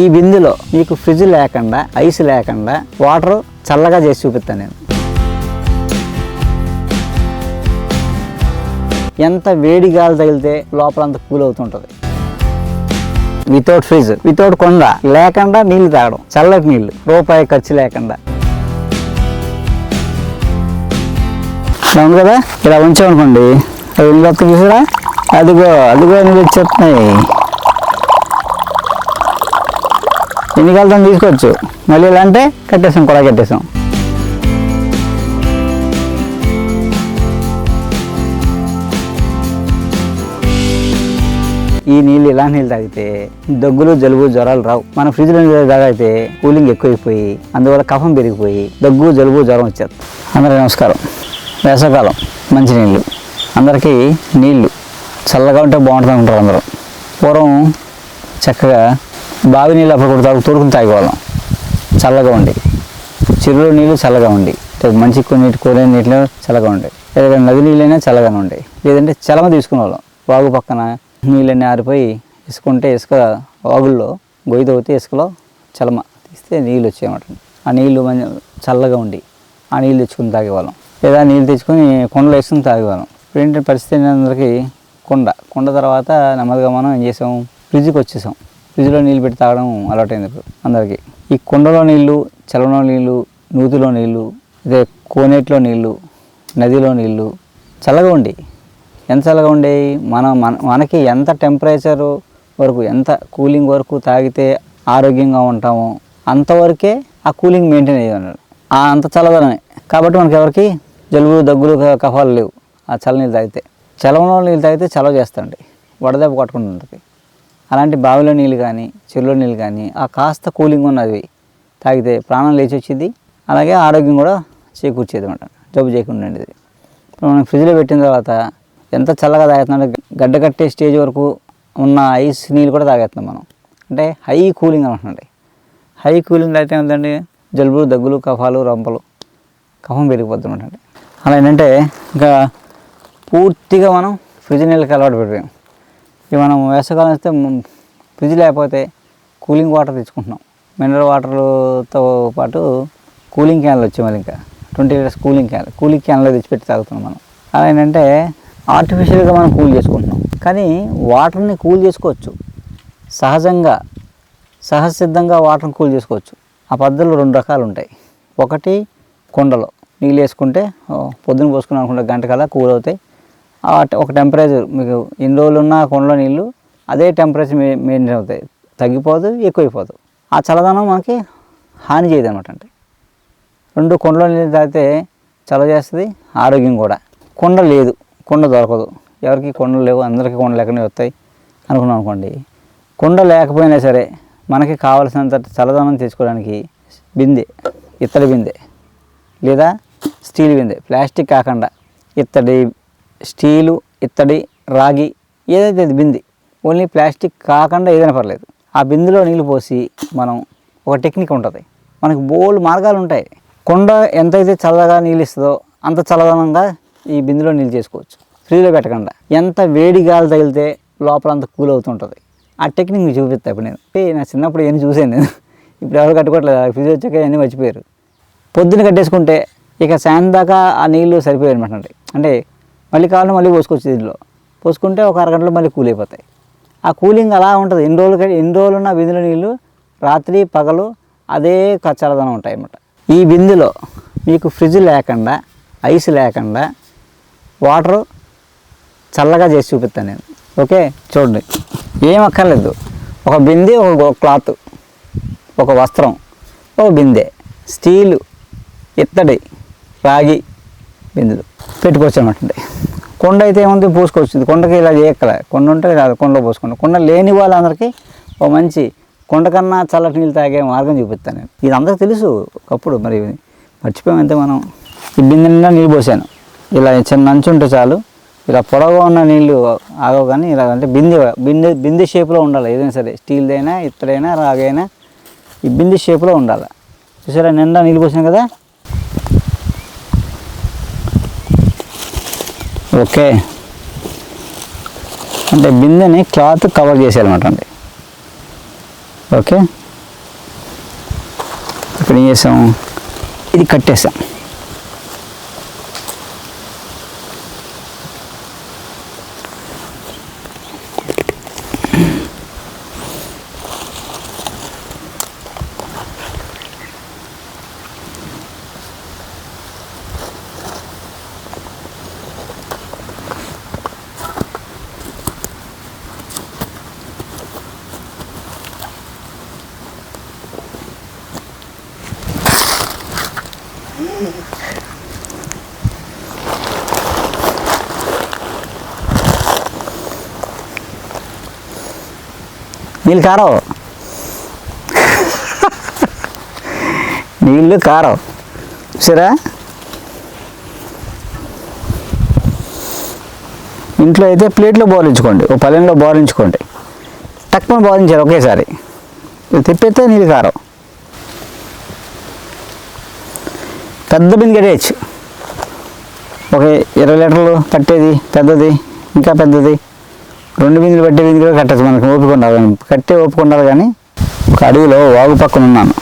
ఈ బిందులో మీకు ఫ్రిడ్జ్ లేకుండా ఐస్ లేకుండా వాటర్ చల్లగా చేసి చూపిస్తాను నేను. ఎంత వేడి గాలి తగిలితే లోపల అంత కూల్ అవుతుంటుంది. వితౌట్ ఫ్రిడ్జ్ వితౌట్ కొండ లేకుండా నీళ్ళు తాగడం చల్లటి నీళ్ళు రూపాయి ఖర్చు లేకుండా. ఇలా కదా? ఇలా ఉంచామనుకోండి అది ఎన్ని చూసారా? అదిగో అదిగో అని చెప్తున్నాయి. ఎన్ని కలుతాం తీసుకోవచ్చు. మళ్ళీ ఇలా అంటే కట్టేసాం కూడా కట్టేసాం ఈ నీళ్ళు ఇలా నీళ్ళు తాగితే దగ్గులు జలుబు జ్వరాలు రావు. మన ఫ్రిడ్జ్లో నీళ్ళు తాగితే కూలింగ్ ఎక్కువైపోయి అందువల్ల కఫం పెరిగిపోయి దగ్గు జలుబు జ్వరం వచ్చేది. అందరికీ నమస్కారం. వేసవకాలం మంచినీళ్ళు అందరికీ నీళ్ళు. చల్లగా ఉంటే బాగుంటుంది అంటారు అందరూ. పూర్వం చక్కగా బావి నీళ్ళు అప్పుడు తాగు తోడుకుని తాగేవాళ్ళం. చల్లగా ఉండి. చెరువులో నీళ్ళు చల్లగా ఉండి. మంచి కొన్ని నీటి కోరే నీటిలో చల్లగా ఉండే. లేదా నది నీళ్ళైనా చల్లగానే ఉండే. లేదంటే చలమ తీసుకునేవాళ్ళం. వాగు పక్కన నీళ్ళన్నీ ఆరిపోయి ఇసుకుంటే ఇసుక వాగుల్లో గొయ్యి తవ్వితే ఇసుకలో చలమ తీస్తే నీళ్ళు వచ్చాయన్నమాట ఆ నీళ్ళు మంచి చల్లగా ఉండి ఆ నీళ్ళు తెచ్చుకుని తాగేవాళ్ళం. లేదా నీళ్ళు తెచ్చుకొని కొండలో వేసుకుని తాగేవాళ్ళం. ఇప్పుడు ఏంటంటే పరిస్థితి అందరికీ? కొండ. కొండ తర్వాత నెమ్మదిగా మనం ఏం చేసాం? ఫ్రిడ్జ్కి వచ్చేసాం. ఫ్రిడ్జ్లో నీళ్ళు పెట్టి తాగడం అలవాటైంది అందరికీ. ఈ కుండలో నీళ్ళు చలంలో నీళ్ళు నూతిలో నీళ్ళు అదే కోనేటిలో నీళ్ళు నదిలో నీళ్ళు చల్లగా ఉండి ఎంత చల్లగా ఉండేవి మనం మన మనకి ఎంత టెంపరేచరు వరకు ఎంత కూలింగ్ వరకు తాగితే ఆరోగ్యంగా ఉంటామో అంతవరకే ఆ కూలింగ్ మెయింటైన్ అయ్యేది ఆ అంత చల్లదనమే. కాబట్టి మనకి ఎవరికి? జలుబు దగ్గులు కఫాలు లేవు. ఆ చల్ల నీళ్ళు తాగితే. చలవలో నీళ్ళు తాగితే చలవ చేస్తాండి. వడదెబ్బ కొట్టుకుంటూ ఉంటుంది అలాంటి బావిలో నీళ్ళు కానీ చెరువులో నీళ్ళు కానీ ఆ కాస్త కూలింగ్ ఉన్నది తాగితే ప్రాణం లేచి వచ్చేది అలాగే ఆరోగ్యం కూడా చేకూర్చేది అనమాట జబ్బు చేయకుండా ఉండేది. ఇప్పుడు మనం ఫ్రిడ్జ్లో పెట్టిన తర్వాత ఎంత చల్లగా తాగుతున్నాం గడ్డ కట్టే స్టేజ్ వరకు ఉన్న ఐస్ నీళ్ళు కూడా తాగేస్తున్నాం మనం. అంటే హై కూలింగ్ అనమాట హై కూలింగ్ అయితే ఏంటంటే జలుబులు దగ్గులు కఫాలు రంపలు కఫం పెరిగిపోతుంది అలా ఏంటంటే ఇంకా పూర్తిగా మనం ఫ్రిడ్జ్ నీళ్ళకి అలవాటు పెట్టాము ఇక మనం వేసవకాలం వస్తే ఫ్రిడ్జ్ లేకపోతే కూలింగ్ వాటర్ తెచ్చుకుంటున్నాం. మినరల్ వాటర్తో పాటు కూలింగ్ క్యాన్లు వచ్చాయి మళ్ళీ ఇంకా. Twenty litres cooling can cooling క్యాన్లో తెచ్చిపెట్టి తాగుతున్నాం మనం. అలా ఏంటంటే ఆర్టిఫిషియల్గా మనం కూల్ చేసుకుంటున్నాం. కానీ వాటర్ని కూల్ చేసుకోవచ్చు. సహజంగా సహజసిద్ధంగా వాటర్ని కూల్ చేసుకోవచ్చు. ఆ పద్ధతులు రెండు రకాలు ఉంటాయి. ఒకటి కుండలో నీళ్ళు వేసుకుంటే పొద్దున పోసుకున్నాం అనుకుంటే గంట కల్లా కూల్ అవుతాయి. ఒక టెంపరేచర్ మీకు ఎన్ని రోజులు ఉన్న కుండలో నీళ్ళు అదే టెంపరేచర్ మె మెయింటైన్ అవుతాయి. తగ్గిపోదు ఎక్కువైపోదు. ఆ చల్లదనం మనకి హాని చేయదు అనమాట అంటే. రెండు కుండలో నీళ్ళు తాగితే చలవ చేస్తుంది ఆరోగ్యం కూడా. కుండ లేదు కుండ దొరకదు. ఎవరికి కుండలు లేవు అందరికీ కుండ లేకనే వస్తాయి అనుకున్నాం అనుకోండి. కుండ లేకపోయినా సరే మనకి కావలసినంత చల్లదనం తెచ్చుకోవడానికి బిందె ఇత్తడి బిందె లేదా స్టీల్ బిందె ప్లాస్టిక్ కాకుండా ఇత్తడి స్టీలు ఇత్తడి రాగి ఏదైతే బింది ఓన్లీ ప్లాస్టిక్ కాకుండా ఏదైనా పర్లేదు. ఆ బిందులో నీళ్ళు పోసి మనం ఒక టెక్నిక్ ఉంటుంది. మనకి బోల్ మార్గాలు ఉంటాయి. కొండ ఎంతైతే చల్లగా నీళ్ళు ఇస్తుందో అంత చల్లదనంగా ఈ బిందులో నీళ్ళు చేసుకోవచ్చు. ఫ్రీలో పెట్టకుండా. ఎంత వేడి గాలి తగిలితే లోపల అంత కూల్ అవుతుంటుంది. ఆ టెక్నిక్ మీకు చూపిస్తా ఇప్పుడు నేను. ఏ, నా చిన్నప్పుడు ఏం చూసాను నేను. ఇప్పుడు ఎవరు కట్టుకోవట్లేదు. ఫ్రిడ్జ్ వచ్చాక అన్నీ మర్చిపోయారు. పొద్దున కట్టేసుకుంటే ఇక సాయంత్రం దాకా ఆ నీళ్ళు సరిపోయాయి అనమాట అంటే మళ్ళీ కావాలంటే మళ్ళీ పోసుకోవచ్చు దీంట్లో పోసుకుంటే ఒక అరగంటలో మళ్ళీ కూల్ అయిపోతాయి. ఆ కూలింగ్ అలా ఉంటుంది. ఎన్ని రోజులు ఎన్ని రోజులు ఉన్న బిందులో నీళ్ళు రాత్రి పగలు అదే కచ్చలదనం ఉంటాయి అన్నమాట. ఈ బిందులో మీకు ఫ్రిడ్జ్ లేకుండా ఐస్ లేకుండా వాటర్ చల్లగా చేసి చూపిస్తాను నేను. ఓకే? చూడండి. ఏం అక్కర్లేదు. ఒక బిందె ఒక క్లాత్ ఒక వస్త్రం ఒక బిందె స్టీలు ఇత్తడి రాగి బిందెలు పెట్టుకోవచ్చు అనమాట కొండ అయితే ఏముంది? పూసుకోవచ్చు కొండకి ఇలా చేయక్కల. కొండ ఉంటే ఇలా కొండలో పోసుకోండి కొండ లేని వాళ్ళందరికీ ఓ మంచి కొండ కన్నా చల్లటి నీళ్ళు తాగే మార్గం చూపిస్తాను నేను. ఇది అందరికీ తెలుసు. ఒకప్పుడు మరి మర్చిపోయామంతే మనం. ఈ బిందె నిండా నీళ్ళు పోసాను. ఇలా చిన్న అంచు ఉంటే చాలు. ఇలా పొడవుగా ఉన్న నీళ్ళు ఆగవు కానీ ఇలా అంటే బిందె బిందె బిందె షేప్లో ఉండాలి. ఏదైనా సరే స్టీల్దైనా ఇత్తడైనా రాగైనా ఈ బిందె షేప్లో ఉండాలి. చూసారా? నిండా నీళ్ళు పోసాను కదా? ఓకే. అంటే బిందెని క్లాత్ కవర్ చేసేయాలన్నమాట అండి. ఓకే. ఇక్కడ ఏం చేసాం? ఇది కట్టేసాం. నీళ్ళు కారం నీళ్ళు కారం సరే ఇంట్లో అయితే ప్లేట్లో బోలించుకోండి ఓ పల్లెంలో బోలించుకోండి తక్కువ బోలించారు ఒకేసారి. ఇది తిప్పేస్తే నీళ్ళు కారం పెద్ద బిందె కట్టేయచ్చు. ఒక ఇరవై లీటర్లు పట్టేది పెద్దది ఇంకా పెద్దది. రెండు బిందులు పట్టే బిందులు కూడా కట్టచ్చు మనకు ఓపిక ఉండాలి. కట్టే ఓపిక ఉండాలి కానీ ఒక అడవిలో వాగు పక్కన ఉన్నాను.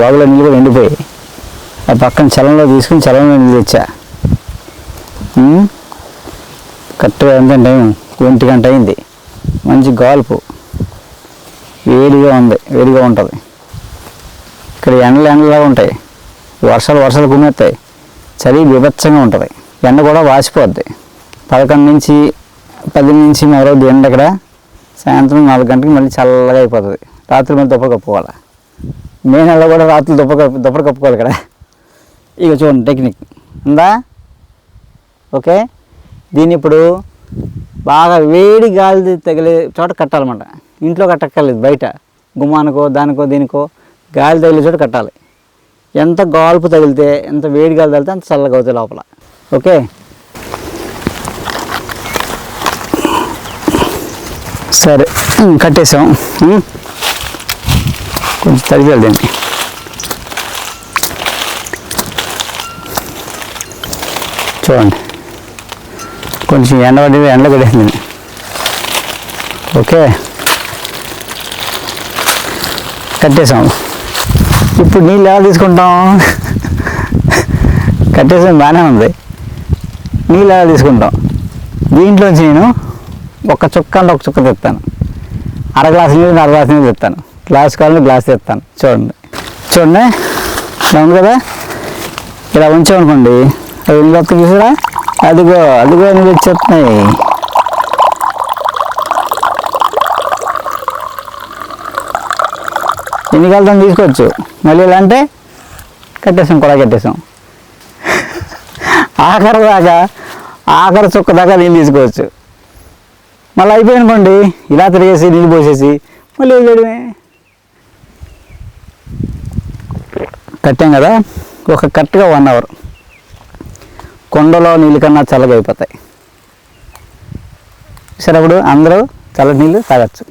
వాగులో నీళ్ళు కూడా ఆ పక్కన చలంలో తీసుకుని చలంలో నీళ్ళు తెచ్చా. కరెక్ట్గా ఎంత టైం ఒంటి గంట అయింది. మంచి గాల్పు. వేడిగా ఉంది వేడిగా ఉంటుంది. ఇక్కడ ఎండలు ఎండలాగా ఉంటాయి. వర్షాలు వర్షాలు గుమ్మేస్తాయి చలి బీభత్సంగా ఉంటుంది. ఎండ కూడా వాసిపోద్ది. పదకొండు నుంచి పది నుంచి మొదలవుద్ది ఎండ ఇక్కడ సాయంత్రం నాలుగు గంటలకు మళ్ళీ చల్లగా అయిపోతుంది. రాత్రి మళ్ళీ దుప్పటి కప్పుకోవాలి? మే నెలలో కూడా రాత్రి దుప్ప కప్పు దుప్పటి కప్పుకోవాలి ఇక్కడ. ఇక చూడండి టెక్నిక్. ఉందా? ఓకే? దీన్ని ఇప్పుడు బాగా వేడి గాలి తగిలే చోట కట్టాలన్నమాట. ఇంట్లో కట్టక్కర్లేదు బయట. గుమ్మానికో దానికో దీనికో గాలి తగిలే చోట కట్టాలి. ఎంత గాల్పు తగిలితే ఎంత వేడి గాలి తగిలితే అంత చల్లగా అవుతాయి లోపల. ఓకే? సరే. కట్టేసాం. కొంచెం తడిగాలి దీన్ని చూడండి. కొంచెం ఎండ పడి ఎండ కొట్టేసింది ఓకే? కట్టేసాం. ఇప్పుడు నీళ్ళు ఎలా తీసుకుంటాం? కట్టేసిన బాగానే ఉంది. నీళ్ళు ఎలా తీసుకుంటాం? దీంట్లోంచి నేను ఒక చుక్క అంటే ఒక చుక్క తెస్తాను అర గ్లాస్ నీళ్ళు అర గ్లాస్ నీళ్ళు తెస్తాను గ్లాస్ కావాలని గ్లాస్ తెస్తాను చూడండి. చూడండి. ఇలా ఉంది కదా? ఇలా ఉంచామనుకోండి అది నీళ్ళు వస్తుంది చూసారా? అదిగో అదిగో నీళ్ళు వచ్చేస్తున్నాయి. ఎన్ని కాలుతాం తీసుకోవచ్చు. మళ్ళీ ఇలా అంటే కట్టేసాం కూడా కట్టేసాం ఆఖరి దాకా ఆఖరి చుక్క దాకా నీళ్ళు తీసుకోవచ్చు. మళ్ళీ అయిపోయి అనుకోండి ఇలా తిరిగేసి నీళ్ళు పోసేసి మళ్ళీ వేయడమే కట్టాం కదా ఒక కరెక్ట్గా వన్ అవర్ కొండలో నీళ్ళు కన్నా చల్లగా అయిపోతాయి. సరే అప్పుడు అందరూ చల్లటి నీళ్ళు తాగొచ్చు.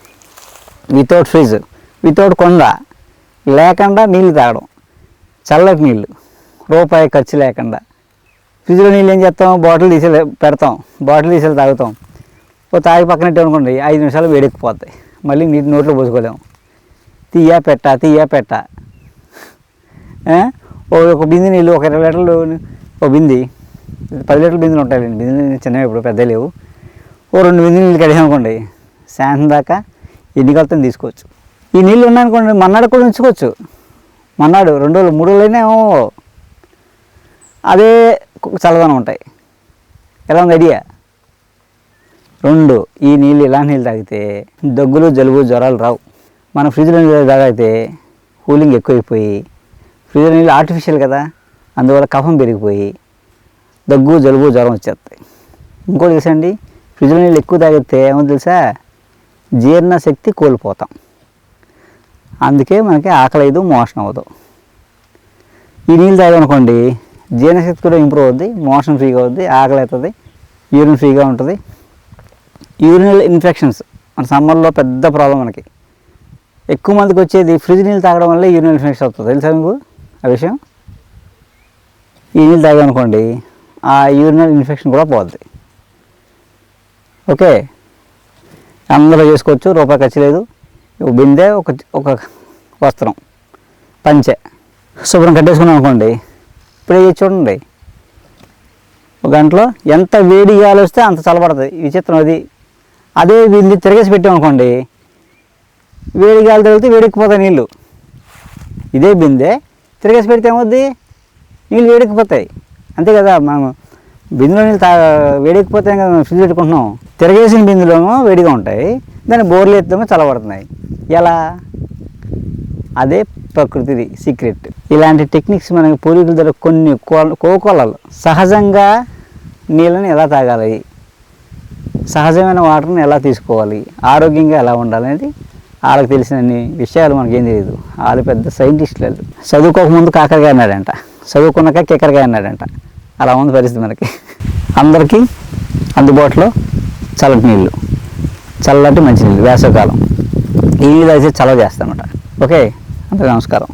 వితౌట్ ఫ్రిడ్జ్ వితౌట్ కొండ. లేకుండా నీళ్ళు తాగడం. చల్లటి నీళ్ళు. రూపాయి ఖర్చు లేకుండా. ఫ్రిడ్జ్లో నీళ్ళు ఏం చేస్తాం? బాటిల్ తీసి పెడతాం. బాటిల్ తీసి తాగుతాం. ఓ తాగి పక్కన అనుకోండి ఐదు నిమిషాలు వేడెక్కిపోతాయి. మళ్ళీ నీటి నోట్లో పోసుకోలేము తీయా పెట్ట తీయా పెట్ట. ఒక బింది నీళ్ళు ఒక ఇరవై లీటర్లు ఒక బింది. పది లీటర్ల బిందులు ఉంటాయండి బిందులు చిన్నవి ఇప్పుడు పెద్ద లేవు. ఓ రెండు బింది నీళ్ళు కడిగాం అనుకోండి సాయంత్రం దాకా ఎన్ని కలుతాం తీసుకోవచ్చు ఈ నీళ్ళు ఉన్నాయనుకోండి మన్నాడు కూడా ఉంచుకోవచ్చు. మన్నాడు రెండు రోజులు మూడు రోజులైనా ఏమో అదే చల్లదనం ఉంటాయి. ఎలా ఉంది ఐడియా? రెండు ఈ నీళ్ళు ఇలాంటి నీళ్ళు తాగితే దగ్గులు జలుబు జ్వరాలు రావు. మన ఫ్రిడ్జ్లో నీళ్ళు తాగితే కూలింగ్ ఎక్కువైపోయి ఫ్రిడ్జ్లో నీళ్ళు ఆర్టిఫిషియల్ కదా అందువల్ల కఫం పెరిగిపోయి దగ్గు జలుబు జ్వరం వచ్చేస్తాయి. ఇంకోటి తెలుసండి ఫ్రిడ్జ్లో నీళ్ళు ఎక్కువ తాగితే ఏమో తెలుసా? జీర్ణశక్తి కోల్పోతాం. అందుకే మనకి ఆకలి అయ్యదు మోషన్ అవ్వదు ఈ నీళ్ళు తాగనుకోండి జీర్ణశక్తి కూడా ఇంప్రూవ్ అవుద్ది మోషన్ ఫ్రీగా అవుద్ది ఆకలి అవుతుంది యూరిన్ ఫ్రీగా ఉంటుంది. యూరినల్ ఇన్ఫెక్షన్స్ మన సమ్మర్లో పెద్ద ప్రాబ్లం మనకి. ఎక్కువ మందికి వచ్చేది ఫ్రిడ్జ్ నీళ్ళు తాగడం వల్ల యూరినల్ ఇన్ఫెక్షన్ అవుతుంది. తెలుసా మీకు ఆ విషయం? ఈ నీళ్ళు తాగనుకోండి ఆ యూరినల్ ఇన్ఫెక్షన్ కూడా పోద్ది. ఓకే? అందరూ చేసుకోవచ్చు రూపాయి ఖర్చు లేదు. బిందె ఒక ఒక వస్త్రం పంచె. శుభ్రం కట్టేసుకున్నాం అనుకోండి ఇప్పుడు చూడండి. ఒక గంటలో ఎంత వేడి గాలి వస్తే అంత చల్లబడుతుంది. విచిత్రం అది. అదే దీన్ని తిరగేసి పెట్టామనుకోండి వేడి గాలి తగిలితే వేడెక్కిపోతాయి నీళ్ళు ఇదే బిందె తిరగేసి పెడితే ఏమవుద్ది? నీళ్ళు వేడెక్కిపోతాయి అంతే కదా మనం బిందులో నీళ్ళు తా వేడెక్కిపోతాయి కదా మనం ఫ్రిడ్జ్ పెట్టుకుంటున్నాం. తిరగేసిన బిందులేమో వేడిగా ఉంటాయి. దాన్ని బోర్లు ఎత్తేమో చల్లబడుతున్నాయి. ఎలా? అదే ప్రకృతిది సీక్రెట్ ఇలాంటి టెక్నిక్స్ మనకి పూర్వీకుల దగ్గర కొన్ని కోకోలలు కోకొలలు. సహజంగా నీళ్ళని ఎలా తాగాలి? సహజమైన వాటర్ని ఎలా తీసుకోవాలి? ఆరోగ్యంగా ఎలా ఉండాలనేది వాళ్ళకి తెలిసిన విషయాలు మనకేం తెలియదు వాళ్ళు పెద్ద సైంటిస్టులు చదువుకోకముందు కాకరగా అన్నాడంట. చదువుకున్నాక కిక్కరకాయ అన్నాడంట. అలా ఉంది పరిస్థితి మనకి. అందరికీ అందుబాటులో చల్లటి నీళ్ళు. చల్లటి మంచినీళ్ళు వేసవికాలం. ఈ నీళ్ళు అయితే చలవ చేస్తామట ఓకే? అందరికీ నమస్కారం.